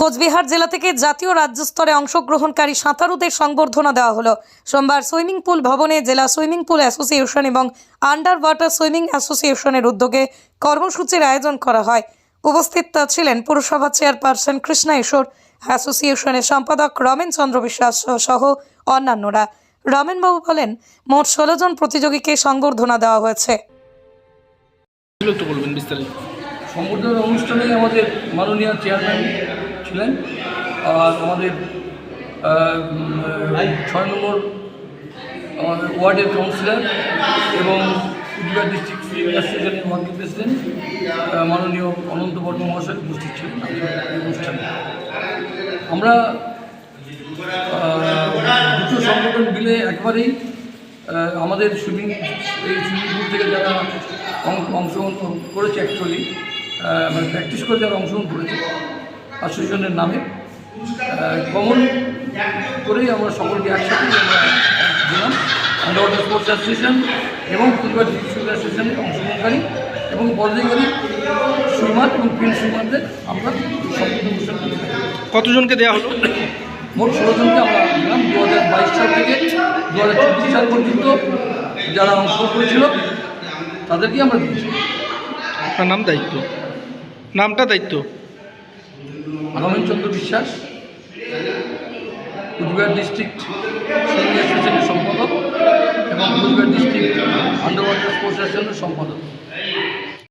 কোচবিহার জেলা থেকে জাতীয় রাজ্য স্তরে অংশগ্রহণকারী সাঁতারুদের সংবর্ধনা দেওয়া হলো। সোমবার সুইমিং পুল ভবনে জেলা সুইমিং পুল অ্যাসোসিয়েশন এবং আন্ডার ওয়াটার সুইমিং অ্যাসোসিয়েশনের উদ্যোগে কর্মসূচির আয়োজন করা হয়। উপস্থিত ছিলেন পুরসভা চেয়ারপারসন কৃষ্ণা ঈশ্বর অ্যাসোসিয়েশনের সম্পাদক রমেন চন্দ্র বিশ্বাস সহ অন্যান্যরা। রমেনবাবু বলেন মোট ষোলো জন প্রতিযোগীকে সংবর্ধনা দেওয়া হয়েছে। সম্বর্ধনা অনুষ্ঠানে আমাদের মাননীয় চেয়ারম্যান ছিলেন। আর আমাদের ছয় নম্বর আমাদের ওয়ার্ডের কাউন্সিলর এবং কুচবিহার ডিস্ট্রিক্ট অ্যাসোসিয়েশনের ওয়ার্কিং প্রেসিডেন্ট মাননীয় অনন্ত বর্মা মহাশয় উপস্থিত ছিলেন। অনুষ্ঠানে। আমরা দুটো সংগঠন মিলে একবারেই আমাদের সুইমিং, এই সুইমিং পুল থেকে যারা অংশগ্রহণ করেছে অ্যাকচুয়ালি মানে প্র্যাকটিস করে যারা অংশগ্রহণ করেছে অ্যাসোসিয়েশনের নামে কমন করেই আমরা সকলকে একসাথে আমরা দিলাম। আন্ডার ওয়াটার স্পোর্টস অ্যাসোসিয়েশন এবং ফুটবল ডিস্ট্রিক্ট অ্যাসোসিয়েশনের অংশগ্রহণকারী এবং পদাধিকারী সুইমার এবং ফিল্ড সুইমারদের আমরা। কতজনকে দেওয়া হলো? মোট ষোলো জনকে আমরা দিলাম। দু হাজার বাইশ সাল থেকে দু হাজার চব্বিশ সাল পর্যন্ত যারা অংশগ্রহণ করেছিল তাদেরকে আমরা দিয়েছি। আপনার নাম দায়িত্ব? নামটা দায়িত্ব? রমেনচন্দ্র বিশ্বাস কুচবিহার ডিস্ট্রিক্ট সুইমিং অ্যাসোসিয়েশনের সম্পাদক এবং Coochbehar district under water sports অ্যাসোসিয়েশনের সম্পাদক।